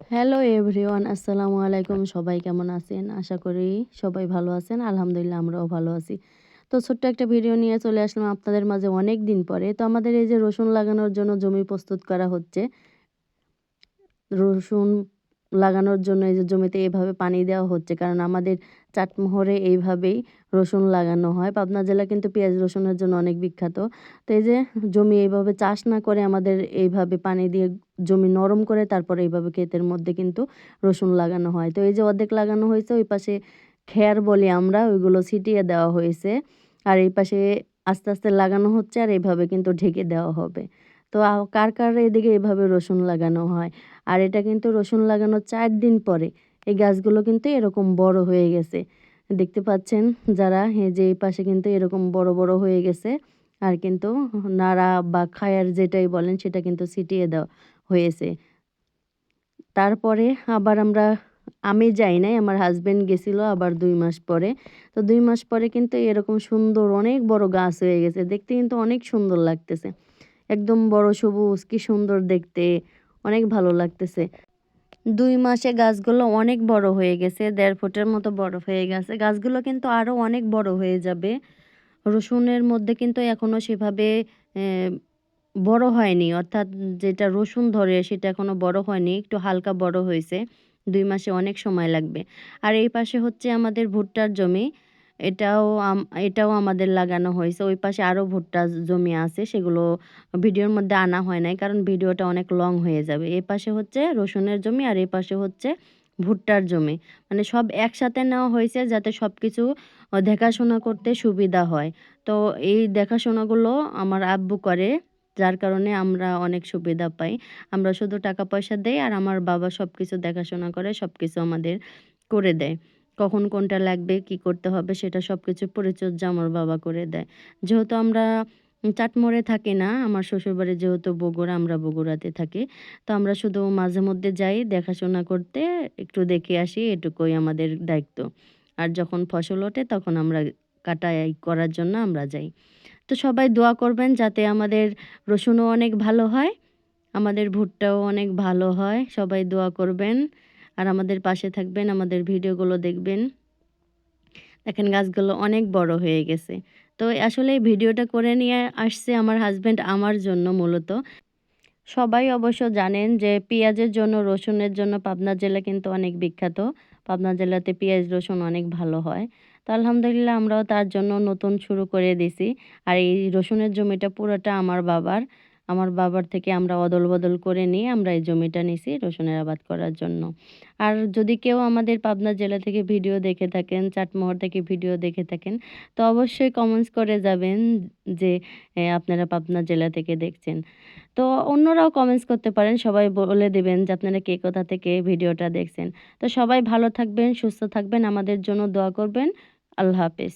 Hello everyone আসসালামু আলাইকুম সবাই কেমন আছেন? আশা করি সবাই ভালো আছেন। আলহামদুলিল্লাহ, আমরাও ভালো আছি। তো ছোট্ট একটা ভিডিও নিয়ে চলে আসলাম আপনাদের মাঝে অনেক দিন পরে। তো আমাদের এই যে রসুন লাগানোর জন্য জমি প্রস্তুত করা হচ্ছে। রসুন লাগানোর জন্য এই যে জমিতে এভাবে পানি দেওয়া হচ্ছে। কারণ আমাদের চাটমোহরে এইভাবেই রসুন লাগানো হয়। পাবনা জেলা কিন্তু পেঁয়াজ রসুনের জন্য অনেক বিখ্যাত। তো এই যে জমি এইভাবে চাষ না করে আমাদের এইভাবে পানি দিয়ে জমি নরম করে তারপরে এইভাবে ক্ষেতের মধ্যে কিন্তু রসুন লাগানো হয়। তো এই যে অর্ধেক লাগানো হয়েছে, ওই পাশে খেয়ার বলি আমরা, ওইগুলো ছিটিয়ে দেওয়া হয়েছে। আর এই পাশে আস্তে আস্তে লাগানো হচ্ছে আর এইভাবে কিন্তু ঢেকে দেওয়া হবে। তো কার কার এদিকে এভাবে রসুন লাগানো হয়? আর এটা কিন্তু রসুন লাগানোর চার দিন পরে এই গাছগুলো কিন্তু এরকম বড় হয়ে গেছে। দেখতে পাচ্ছেন যারা যে এই পাশে কিন্তু এরকম বড় বড় হয়ে গেছে। আর কিন্তু নাড়া বা খায়ার যেটাই বলেন, সেটা কিন্তু ছিটিয়ে দেওয়া হয়েছে। তারপরে আবার আমরা, আমি যাই নাই, আমার হাজব্যান্ড গেছিল আবার দুই মাস পরে। তো দুই মাস পরে কিন্তু এরকম সুন্দর অনেক বড় গাছ হয়ে গেছে। দেখতে কিন্তু অনেক সুন্দর লাগতেছে। একদম বড় সবুজ, কি সুন্দর দেখতে, অনেক ভালো লাগতেছে। দুই মাসে গাছগুলো অনেক বড় হয়ে গেছে, দেড় ফুটের মতো বড় হয়ে গেছে। গাছগুলো কিন্তু আরও অনেক বড় হয়ে যাবে। রসুনের মধ্যে কিন্তু এখনও সেভাবে বড় হয়নি। অর্থাৎ যেটা রসুন ধরে সেটা এখনও বড় হয়নি, একটু হালকা বড় হয়েছে। দুই মাসে অনেক সময় লাগবে। আর এই পাশে হচ্ছে আমাদের ভুট্টার জমি। এটাও এটাও আমাদের লাগানো হয়েছে। ওই পাশে আরও ভুট্টা জমি আছে, সেগুলো ভিডিওর মধ্যে আনা হয় নাই, কারণ ভিডিওটা অনেক লং হয়ে যাবে। এই পাশে হচ্ছে রসুনের জমি আর এই পাশে হচ্ছে ভুট্টার জমি। মানে সব একসাথে নেওয়া হয়েছে যাতে সব কিছু দেখাশোনা করতে সুবিধা হয়। তো এই দেখাশোনাগুলো আমার আব্বু করে, যার কারণে আমরা অনেক সুবিধা পাই। আমরা শুধু টাকা পয়সা দেই আর আমার বাবা সব কিছু দেখাশোনা করে সব কিছু আমাদের করে দেয়। কখন কোনটা লাগবে, কি করতে হবে সেটা সব কিছু পরিচর্যা আমার বাবা করে দেয়। যেহেতু আমরা চাটমোড়ে থাকি না, আমার শ্বশুরবাড়ি যেহেতু বগুড়া, আমরা বগুড়াতে থাকি, তো আমরা শুধু মাঝে মধ্যে যাই দেখাশোনা করতে, একটু দেখে আসি, এটুকুই আমাদের দায়িত্ব। আর যখন ফসল ওঠে তখন আমরা কাটাই করার জন্য আমরা যাই। তো সবাই দোয়া করবেন যাতে আমাদের রসুনও অনেক ভালো হয়, আমাদের ভুট্টাও অনেক ভালো হয়, সবাই দোয়া করবেন। আর আমাদের পাশে থাকবেন, আমাদের ভিডিওগুলো দেখবেন। দেখেন গাছগুলো অনেক বড় হয়ে গেছে। তো আসলে ভিডিওটা করে নিয়ে আসছে আমার হাজব্যান্ড আমার জন্য মূলত। সবাই অবশ্য জানেন যে পেঁয়াজের জন্য, রসুনের জন্য পাবনা জেলা কিন্তু অনেক বিখ্যাত। পাবনা জেলাতে পেঁয়াজ, রসুন অনেক ভালো হয়। তো আলহামদুলিল্লাহ আমরাও তার জন্য নতুন শুরু করে দিছি। আর এই রসুনের জমিটা পুরোটা আমার বাবার। আমার বাবার থেকে আমরা অদল বদল করে নিয়ে আমরা এই জমিটা নিছি রসুনের আবাদ করার জন্য। আর যদি কেউ আমাদের পাবনা জেলা থেকে ভিডিও দেখে থাকেন, চাটমোহর থেকে ভিডিও দেখে থাকেন, তো অবশ্যই কমেন্টস করে যাবেন যে আপনারা পাবনা জেলা থেকে দেখছেন। তো অন্যরাও কমেন্টস করতে পারেন, সবাই বলে দেবেন যে, আপনারা কে কোথা থেকে ভিডিওটা দেখছেন? তো সবাই ভালো থাকবেন, সুস্থ থাকবেন, আমাদের জন্য দোয়া করবেন। আল্লাহ হাফেজ।